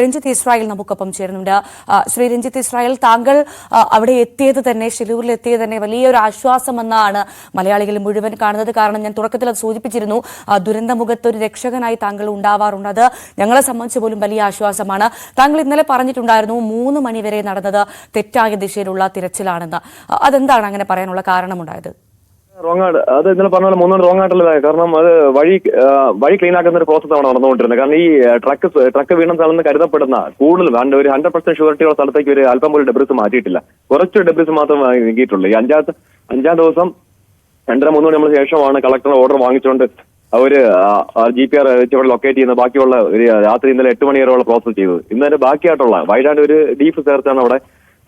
Ranjith Israel നമുക്കൊപ്പം ചേരുന്നുണ്ട്. Shri Ranjith Israel താങ്കൾ അവിടെ എത്തിയത് തന്നെ ഷിലൂരിൽ എത്തിയത് തന്നെ വലിയൊരു ആശ്വാസമെന്നാണ് മലയാളികൾ മുഴുവൻ കാണുന്നത്. കാരണം ഞാൻ തുടക്കത്തിൽ അത് സൂചിപ്പിച്ചിരുന്നു ദുരന്തമുഖത്ത് ഒരു രക്ഷകനായി താങ്കൾ ഉണ്ടാവാറുണ്ട്. അത് ഞങ്ങളെ സംബന്ധിച്ച് പോലും വലിയ ആശ്വാസമാണ്. താങ്കൾ ഇന്നലെ പറഞ്ഞിട്ടുണ്ടായിരുന്നു മൂന്ന് മണിവരെ നടന്നത് തെറ്റായ ദിശയിലുള്ള തിരച്ചിലാണെന്ന്. അതെന്താണ് അങ്ങനെ പറയാനുള്ള കാരണമുണ്ടായത്? റോങ് ആയിട്ട് അത് ഇന്നലെ പറഞ്ഞ പോലെ മൂന്നാണ് റോങ് ആയിട്ടുള്ള കാരണം അത് വഴി വഴി ക്ലീൻ ആക്കുന്ന ഒരു പ്രോസസ് ആണ് നടന്നുകൊണ്ടിരുന്നത്. കാരണം ഈ ട്രക്ക് ട്രക്ക് വീണ സ്ഥലം കരുതപ്പെടുന്ന കൂടുതൽ ഒരു ഹൺഡ്രഡ് പെർസെന്റ് ഷുവറിറ്റിയുള്ള സ്ഥലത്തേക്ക് ഒരു അല്പം പോലും ഡെബ്രിസ് മാറ്റിയിട്ടില്ല. കുറച്ച് ഡെബ്രിസ് മാത്രം നീക്കിയിട്ടുള്ളൂ ഈ അഞ്ചാമത്തെ അഞ്ചാം ദിവസം രണ്ടര മൂന്ന് മണി നമ്മൾ ശേഷമാണ് കളക്ടർ ഓർഡർ വാങ്ങിച്ചുകൊണ്ട് അവർ ജി പി ആർ വെച്ച് ലൊക്കേറ്റ് ചെയ്യുന്ന ബാക്കിയുള്ള രാത്രി ഇന്നലെ എട്ട് മണി വരെയുള്ള പ്രോസസ് ചെയ്തത്. ഇന്നലെ ബാക്കിയായിട്ടുള്ള വൈകാണ്ട് ഒരു ഡീപ്പ് ചേർത്താണ് അവിടെ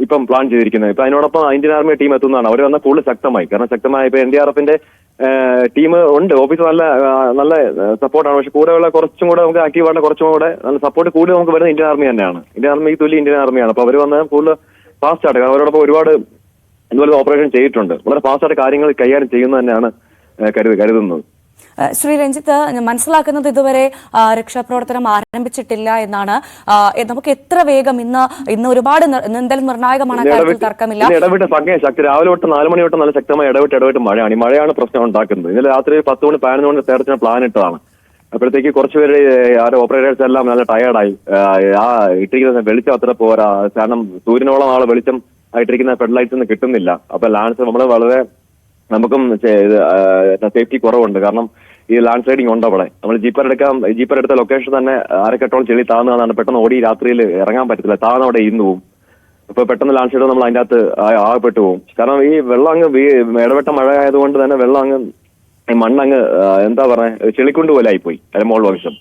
ഇപ്പം പ്ലാൻ ചെയ്തിരിക്കുന്നത്. ഇപ്പൊ അതിനോടൊപ്പം ഇന്ത്യൻ ആർമി ടീം എത്തുന്നതാണ്. അവർ വന്ന കൂടുതൽ ശക്തമായി. കാരണം ശക്തമായ ഇപ്പൊ എൻ ഡി ആർ എഫിന്റെ ടീം ഉണ്ട്. ഓഫീസ് നല്ല നല്ല സപ്പോർട്ടാണ് പക്ഷെ കൂടെയുള്ള കുറച്ചും കൂടെ നമുക്ക് ആക്റ്റീവ് ആയിട്ട് കുറച്ചും കൂടെ നല്ല സപ്പോർട്ട് കൂടുതൽ നമുക്ക് വരുന്നത് ഇന്ത്യൻ ആർമി തന്നെയാണ്. ഇന്ത്യൻ ആർമി തുല്യ ഇന്ത്യൻ ആർമിയാണ് അപ്പൊ അവർ വന്ന് കൂടുതൽ ഫാസ്റ്റ് ആയിട്ട്. കാരണം അവരോടൊപ്പം ഒരുപാട് ഇതുപോലെ ഓപ്പറേഷൻ ചെയ്തിട്ടുണ്ട്. വളരെ ഫാസ്റ്റ് ആയിട്ട് കാര്യങ്ങൾ കൈകാര്യം ചെയ്യുന്നത് തന്നെയാണ് കരുത് കരുതുന്നത്. ശ്രീ രഞ്ജിത്ത് മനസ്സിലാക്കുന്നത് ഇതുവരെ രക്ഷാപ്രവർത്തനം ആരംഭിച്ചിട്ടില്ല എന്നാണ്. നമുക്ക് എത്ര വേഗം ഇന്ന് ഇന്ന് ഒരുപാട് നീന്തൽ എന്തായാലും നിർണായകമാണ് കാര്യത്തിൽ തർക്കമില്ല. ഇടവിട്ട് ശക്തി രാവിലെ തൊട്ട് നാല് മണി തൊട്ട് നല്ല ശക്തമായി ഇടവിട്ട് ഇടവിട്ട് മഴയാണ്. ഈ മഴയാണ് പ്രശ്നം ഉണ്ടാക്കുന്നത്. ഇന്നലെ രാത്രി പത്ത് മണി പതിനൊന്ന് മണി നേരത്തിന് പ്ലാൻ ഇട്ടതാണ്. അപ്പോഴത്തേക്ക് കുറച്ചുപേര് ആരോ ഓപ്പറേറ്റേഴ്സ് എല്ലാം നല്ല ടയർഡായി ആ ഇട്ടിരിക്കുന്ന വെളിച്ചം അത്ര പോരാ. കാരണം സൂര്യനോളം ആളെ വെളിച്ചം ആയിട്ടിരിക്കുന്ന ഇട്ടിരിക്കുന്ന ഫെഡ് ലൈറ്റ്സ് ഒന്നും കിട്ടുന്നില്ല. അപ്പൊ ലാൻസ് നമ്മൾ വളരെ നമുക്കും സേഫ്റ്റി കുറവുണ്ട്. കാരണം ഈ ലാൻഡ് സ്ലൈഡിങ് ഉണ്ട് അവിടെ. നമ്മൾ ജീപ്പർ എടുക്കാം ജീപ്പർ എടുത്ത ലൊക്കേഷൻ തന്നെ അരക്കെട്ടോളം ചെളി താഴ്ന്നതാണ് പെട്ടെന്ന് ഓടി രാത്രിയിൽ ഇറങ്ങാൻ പറ്റത്തില്ല. താഴ്ന്ന അവിടെ ഇന്ന് പോകും ഇപ്പൊ പെട്ടെന്ന് ലാൻഡ് സ്ലൈഡ് നമ്മൾ അതിന്റെ അകത്ത് ആകപ്പെട്ടു പോകും കാരണം ഈ വെള്ളം അങ്ങ് ഇടവെട്ട മഴ ആയതുകൊണ്ട് തന്നെ വെള്ളം അങ്ങ് മണ്ണങ്ങ് എന്താ പറയാ ചെളിക്കൊണ്ട് പോലെ ആയിപ്പോയി. മോൾ വംശം.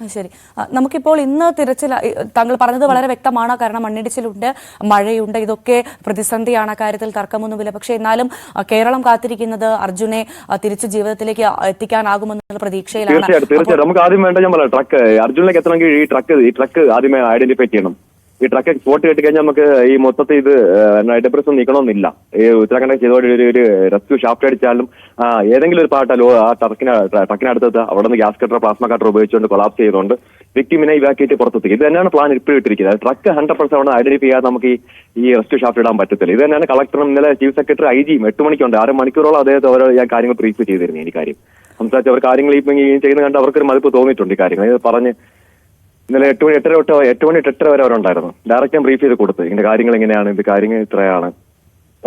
ശരി. നമുക്കിപ്പോൾ ഇന്ന് തിരച്ചിൽ താങ്കൾ പറഞ്ഞത് വളരെ വ്യക്തമാണ്. കാരണം മണ്ണിടിച്ചിലുണ്ട് മഴയുണ്ട് ഇതൊക്കെ പ്രതിസന്ധിയാണ് കാര്യത്തിൽ തർക്കമൊന്നുമില്ല. പക്ഷേ എന്നാലും കേരളം കാത്തിരിക്കുന്നത് അർജുനെ തിരിച്ചു തിരിച്ച് ജീവിതത്തിലേക്ക് എത്തിക്കാനാകുമെന്നുള്ള പ്രതീക്ഷയിലാണ്. തീർച്ചയായിട്ടും തീർച്ചയായിട്ടും. നമുക്ക് ആദ്യം വേണ്ട ഞാൻ പറയാം ട്രക്ക്. അർജുനിലേക്ക് എത്തണമെങ്കിൽ ഈ ട്രക്ക് ഈ ട്രക്ക് ആദ്യമേ ഐഡന്റിഫൈ ചെയ്യണം. ഈ ട്രക്ക് സ്പോട്ട് കിട്ടി കഴിഞ്ഞാൽ നമുക്ക് ഈ മൊത്തത്തിൽ ഇത് ഡെപ്രസ് നീക്കണമെന്നില്ല. ഈ ഉത്തരാഖണ്ഡ് ചെയ്തോടെ ഒരു ഒരു റെസ്ക്യൂ ഷാഫ്റ്റ് അടിച്ചാലും ഏതെങ്കിലും ഒരു പാട്ടാലോ ആ ട്രക്കിന് ട്രക്കിനടുത്തത് അവിടെ നിന്ന് ഗ്യാസ് കട്ടർ പ്ലാസ്മ കട്ടർ ഉപയോഗിച്ചുകൊണ്ട് കൊളാപ്സ് ചെയ്തുകൊണ്ട് വിക്ടിമിനെ ഇവാക്യുവേറ്റ് പുറത്തെത്തിക്കും. ഇത് തന്നെയാണ് പ്ലാൻ ഇപ്പോൾ ഇട്ടിരിക്കുന്നത്. ട്രക്ക് ഹൺഡ്രഡ് പെർസെന്റ് അവിടെ ഐഡന്റിഫൈ ചെയ്യാതെ നമുക്ക് ഈ ഈ റെസ്ക്യൂ ഷാഫ്റ്റ് ഇടാൻ പറ്റത്തില്ല. ഇത് തന്നെയാണ് കളക്ടറും ഇന്നലെ ചീഫ് സെക്രട്ടറി ഐ ജിയും എട്ട് മണിക്കുണ്ട് അര മണിക്കൂറോളം അദ്ദേഹത്തെ ഓരോ ഞാൻ കാര്യങ്ങൾ ബ്രീഫ് ചെയ്തിരുന്നു ഈ കാര്യം. സംസാരിച്ച് അവർ കാര്യങ്ങൾ ഇപ്പം ചെയ്യുന്ന കണ്ട് അവർക്കൊരു മതിപ്പ് തോന്നിയിട്ടുണ്ട് ഈ കാര്യങ്ങൾ. പറഞ്ഞ് ഇന്നലെ എട്ട് മണി എട്ടര തൊട്ട് എട്ട് മണി എട്ടര വരെ അവരുണ്ടായിരുന്നു ഡയറക്റ്റ് ഞാൻ ബ്രീഫ് ചെയ്ത് കൊടുത്ത്. ഇതിന്റെ കാര്യങ്ങൾ എങ്ങനെയാണ്? ഇത് കാര്യങ്ങൾ ഇത്രയാണ്.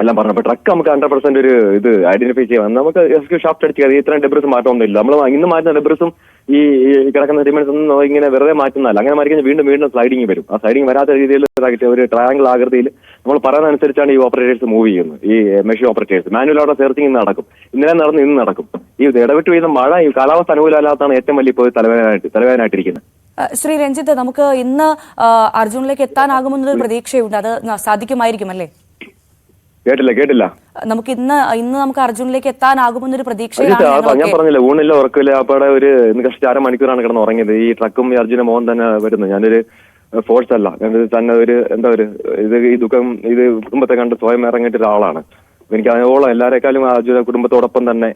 എല്ലാം പറഞ്ഞു. അപ്പൊ ട്രക്ക് നമുക്ക് ഹൺഡ്രഡ് പെർസെന്റ് ഒരു ഇത് ഐഡന്റിഫൈ ചെയ്യാം. നമുക്ക് എസ്ക്യൂ ഷാഫ്റ്റ് അടിച്ച് കയറി. ഇത്രയും ഡെബ്രസ് മാറ്റമൊന്നുമില്ല. നമ്മൾ ഇന്ന് മാറ്റുന്ന ഡെബ്രസും ഈ കിടക്കുന്ന സെഡിമെന്റ്സ് ഒന്നും ഇങ്ങനെ വെറുതെ മാറ്റുന്നതല്ല. അങ്ങനെ മാറ്റി കഴിഞ്ഞാൽ വീണ്ടും വീണ്ടും സ്ലൈഡിങ് വരും. ആ സ്ലൈഡിങ് വരാത്ത രീതിയിൽ ഒരു ട്രയാങ്കിൾ ആകൃതിയിൽ നമ്മൾ പറയുന്ന അനുസരിച്ചാണ് ഈ ഓപ്പറേറ്റേഴ്സ് മൂവ് ചെയ്യുന്നത്. ഈ machine operators manual order searching നടക്കും. ഇന്നലെ നടന്ന് ഇന്ന് നടക്കും. ഈ ഇടവിട്ട് പെയ്യുന്ന മഴ ഈ കാലാവസ്ഥ അനുകൂലമല്ലാത്തതാണ് ഏറ്റവും വലിയ ഇപ്പോൾ തലവേദനായിട്ട് തലവേദനായിട്ടിരിക്കുന്നത് ശ്രീ രഞ്ജിത്ത് നമുക്ക് ഇന്ന് അർജുനിലേക്ക് എത്താനാകുമെന്നൊരു പ്രതീക്ഷയുണ്ട്. അത് സാധിക്കുമായിരിക്കും അല്ലേ? കേട്ടില്ല കേട്ടില്ല. നമുക്ക് ഇന്ന് ഇന്ന് നമുക്ക് അർജുനിലേക്ക് എത്താനാകുമെന്നൊരു പ്രതീക്ഷ ഞാൻ പറഞ്ഞില്ല ഊണില്ല ഉറക്കില്ല. അപ്പടെ ഒരു ഇന്ന് അര മണിക്കൂറാണ് കിടന്ന് ഉറങ്ങിയത്. ഈ ട്രക്കും ഈ അർജുന മോഹൻ തന്നെ വരുന്നത് ഞാനൊരു ഫോഴ്സ് അല്ല. ഞാൻ തന്നെ ഒരു എന്താ ഒരു ഇത് ഈ ദുഃഖം ഇത് കുടുംബത്തെ കണ്ട് സ്വയം ഇറങ്ങിയിട്ട് ഒരാളാണ് എനിക്ക് അതിനോളം എല്ലാരെക്കാളും അർജുന കുടുംബത്തോടൊപ്പം തന്നെ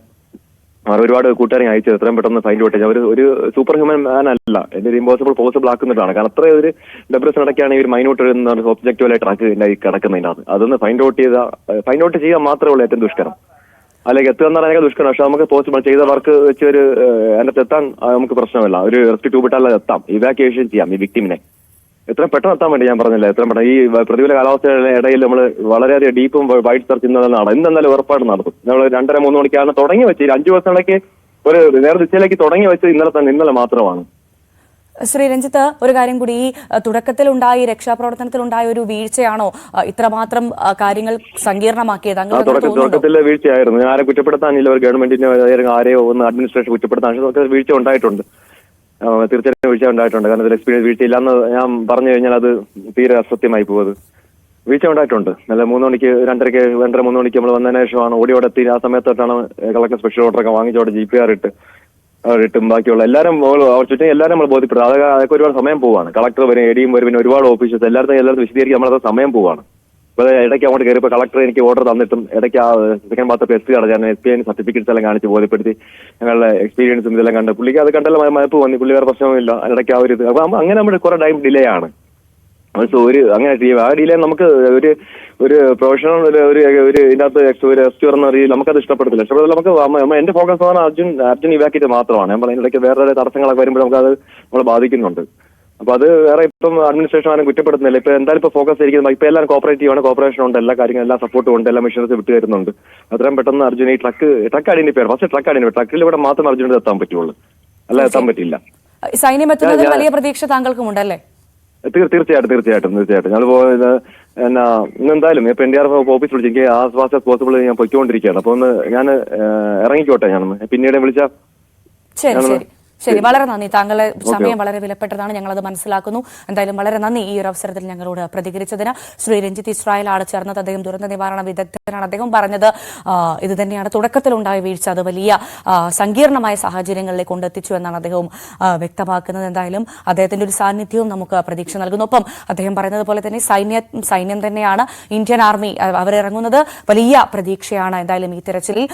ഒരുപാട് കൂട്ടുകാരെ അയച്ചത് എത്രയും പെട്ടെന്ന് ഫൈൻഡ് ഔട്ട് അവർ ഒരു സൂപ്പർ ഹ്യൂമൻ മാൻ അല്ല. എന്റെ ഒരു ഇമ്പോസിബിൾ പോസിബിൾ ആക്കുന്നതാണ്. കാരണം അത്ര ഒരു ഡെബ്രസ് നടക്കുകയാണ് ഈ ഒരു മൈനോട്ട് പറഞ്ഞ ഒബ്ജക്റ്റീവ് ട്രാക്ക് കിടക്കുന്നതിനകത്ത് അതൊന്ന് ഫൈൻഡ് ഔട്ട് ചെയ്ത ഫൈൻഡ് ഔട്ട് ചെയ്യാൻ മാത്രമേ ഉള്ളൂ ഏറ്റവും ദുഷ്കരം. അല്ലെങ്കിൽ എത്തുക എന്ന് പറഞ്ഞാൽ ദുഷ്കരം. പക്ഷെ നമുക്ക് പോസിബിൾ ചെയ്ത വർക്ക് വെച്ച് ഒരു അതിനകത്ത് എത്താൻ നമുക്ക് പ്രശ്നമില്ല. ഒരു റെസ്ക്യൂ ട്യൂബ് എത്താം. ഇവാക്യുവേഷൻ ചെയ്യാം ഈ വിക്ടിമിനെ എത്രയും പെട്ടെന്ന് എത്താൻ വേണ്ടി ഞാൻ പറഞ്ഞില്ല? എത്രയും പെട്ടെന്ന് ഈ പ്രതികൂല കാലാവസ്ഥയുടെ ഇടയിൽ നമ്മൾ വളരെയധികം ഡീപ്പും വൈഡ് സെർച്ച് ഇന്നതാണ് എന്തെന്നാലും ഉറപ്പായിട്ട് നടത്തും നമ്മൾ രണ്ടര മൂന്ന് മണിക്കാണ് തുടങ്ങി വെച്ച് അഞ്ചു വർഷങ്ങളിലേക്ക് ഒരു നേർദിശയിലേക്ക് തുടങ്ങി വെച്ച് ഇന്നലെ തന്നെ ഇന്നലെ മാത്രമാണ്. ശ്രീ രഞ്ജിത്ത് ഒരു കാര്യം കൂടി. ഈ തുടക്കത്തിൽ ഉണ്ടായി രക്ഷാപ്രവർത്തനത്തിൽ രക്ഷാപ്രവർത്തനത്തിലുണ്ടായ ഒരു വീഴ്ചയാണോ ഇത്രമാത്രം കാര്യങ്ങൾ സങ്കീർണമാക്കിയത്? തുടക്കത്തിലെ വീഴ്ചയായിരുന്നു. ഞാൻ ആരെ കുറ്റപ്പെടുത്താനില്ല ഒരു ഗവൺമെന്റിന്റെ ആരെയോ ഒന്ന് അഡ്മിനിസ്ട്രേഷൻ കുറ്റപ്പെടുത്താൻ വീഴ്ച ഉണ്ടായിട്ടുണ്ട്. തീർച്ചയായിട്ടും വീഴ്ച ഉണ്ടായിട്ടുണ്ട്. കാരണം ഇതിൽ എക്സ്പീരിയൻസ് വീഴ്ച ഇല്ലാന്ന് ഞാൻ പറഞ്ഞു കഴിഞ്ഞാൽ അത് തീരെ അസത്യമായി പോകുന്നത് വീഴ്ച ഉണ്ടായിട്ടുണ്ട്. നല്ല മൂന്ന് മണിക്ക് രണ്ടരയ്ക്ക് രണ്ടര മൂന്ന് മണിക്ക് നമ്മൾ വന്നതിന് ശേഷമാണ് ഓടി അവിടെ എത്തി ആ സമയത്തോട്ടാണ് കളക്ടർ സ്പെഷ്യൽ ഓർഡറൊക്കെ വാങ്ങിച്ചോടെ ജി പി ആർ ഇട്ട് ഇട്ടും ബാക്കിയുള്ള എല്ലാവരും അവർ ചുറ്റും എല്ലാവരും നമ്മൾ ബോധ്യപ്പെടും അതൊക്കെ ഒരുപാട് സമയം പോവാണ്. കളക്ടർ വരും എ ഡിയും വരും പിന്നെ ഒരുപാട് ഓഫീസേഴ്സ് എല്ലാവർക്കും എല്ലാവർക്കും വിശദീകരിക്കാൻ നമ്മളത് സമയം പോവാണ്. ഇടയ്ക്ക് അങ്ങോട്ട് കയറിയപ്പോൾ കളക്ടർ എനിക്ക് ഓർഡർ തന്നിട്ടും ഇടയ്ക്ക് ആ സെക്കൻഡ് ഭാഗത്ത് എസ് പി അടച്ചാണ് എസ് പി ഐ സർട്ടിഫിക്കറ്റ്സ് എല്ലാം കാണിച്ച് ബോധ്യപ്പെടുത്തി ഞങ്ങളുടെ എക്സ്പീരിയൻസും ഇതെല്ലാം കണ്ട്. പുള്ളിക്ക് അത് കണ്ടല്ലോ മയപ്പ് വന്നി. പുള്ളി വേറെ പ്രശ്നമൊന്നുമില്ല. ഇടയ്ക്ക് ആ ഒരു ഇത്. അപ്പൊ അങ്ങനെ നമ്മുടെ കുറെ ടൈം ഡിലേ ആണ്. സോ ഒരു അങ്ങനെ ആ ഡിലേ നമുക്ക് ഒരു ഒരു പ്രൊഫഷണൽ ഒരു ഒരു ഒരു ഇതിനകത്ത് ഒരു എക്സ്ക്യൂർ എന്ന രീതിയിൽ നമുക്കത് ഇഷ്ടപ്പെടത്തില്ല. ഇഷ്ടപ്പെടില്ല നമുക്ക് എന്റെ ഫോക്കസ് ആണ് അർജുൻ അർജുൻ ഇവാക്കിയിട്ട് മാത്രമാണ്. ഞാൻ പറയുന്നത് ഇടയ്ക്ക് വേറെ തടസ്സങ്ങളൊക്കെ വരുമ്പോൾ നമുക്ക് അത് നമ്മളെ ബാധിക്കുന്നുണ്ട്. അപ്പൊ അത് വേറെ ഇപ്പം അഡ്മിനിസ്ട്രേഷൻ ആരും കുറ്റപ്പെടുന്നില്ല ഇപ്പൊ എന്തായാലും ഇപ്പൊ ഫോക്കസ് ആയിരിക്കുന്നത് ഇപ്പൊ എല്ലാവരും കോപ്പറേറ്റീവ് ആണ്. കോപ്പറേഷൻ ഉണ്ട് എല്ലാ കാര്യങ്ങളും എല്ലാ സപ്പോർട്ടും ഉണ്ട് എല്ലാ മെഷീൻസ് വിട്ടു വരുന്നുണ്ട് അത്രയും പെട്ടെന്ന് അർജുൻ ഈ truck truck identify first truck identify ട്രക്കിൽ ഇവിടെ മാത്രം അർജുനത് എത്താൻ പറ്റുള്ളൂ. അല്ല എത്താൻ പറ്റില്ല സൈന്യം എത്തുന്നതിൽ വലിയ പ്രതീക്ഷ താങ്കൾക്കും ഉണ്ടല്ലേ? തീർച്ചയായിട്ടും തീർച്ചയായിട്ടും തീർച്ചയായിട്ടും. ഇത് എന്നാ ഇന്ന് എന്തായാലും ഇപ്പൊ എൻ ഡി ആർ ഓഫീസ് വിളിച്ചു എനിക്ക് ആസ് ഫാസ്റ്റ് ആസ് പോസിബിൾ ഞാൻ പൊയ്ക്കൊണ്ടിരിക്കുകയാണ്. അപ്പൊ ഒന്ന് ഞാൻ ഇറങ്ങിക്കോട്ടെ ഞാനൊന്ന്. പിന്നീട് വിളിച്ച ശരി ശരി. ശരി വളരെ നന്ദി. താങ്കളെ സമയം വളരെ വിലപ്പെട്ടതാണ്. ഞങ്ങൾ അത് മനസ്സിലാക്കുന്നു. എന്തായാലും വളരെ നന്ദി ഈ ഒരു അവസരത്തിൽ ഞങ്ങളോട് പ്രതികരിച്ചതിന്. ശ്രീ രഞ്ജിത്ത് ഇസ്രായേൽ ആട് ചേർന്നത്. അദ്ദേഹം ദുരന്ത നിവാരണ വിദഗ്ധനാണ്. അദ്ദേഹം പറഞ്ഞത് ഇത് തന്നെയാണ് തുടക്കത്തിലുണ്ടായ വീഴ്ച. അത് വലിയ സങ്കീർണമായ സാഹചര്യങ്ങളിലേക്ക് കൊണ്ടെത്തിച്ചു എന്നാണ് അദ്ദേഹം വ്യക്തമാക്കുന്നത്. എന്തായാലും അദ്ദേഹത്തിന്റെ ഒരു സാന്നിധ്യവും നമുക്ക് പ്രതീക്ഷ നൽകുന്നു. ഒപ്പം അദ്ദേഹം പറയുന്നത് പോലെ തന്നെ സൈന്യ സൈന്യം തന്നെയാണ് ഇന്ത്യൻ ആർമി അവരിറങ്ങുന്നത്. വലിയ പ്രതീക്ഷയാണ് എന്തായാലും ഈ തെരച്ചിലിൽ.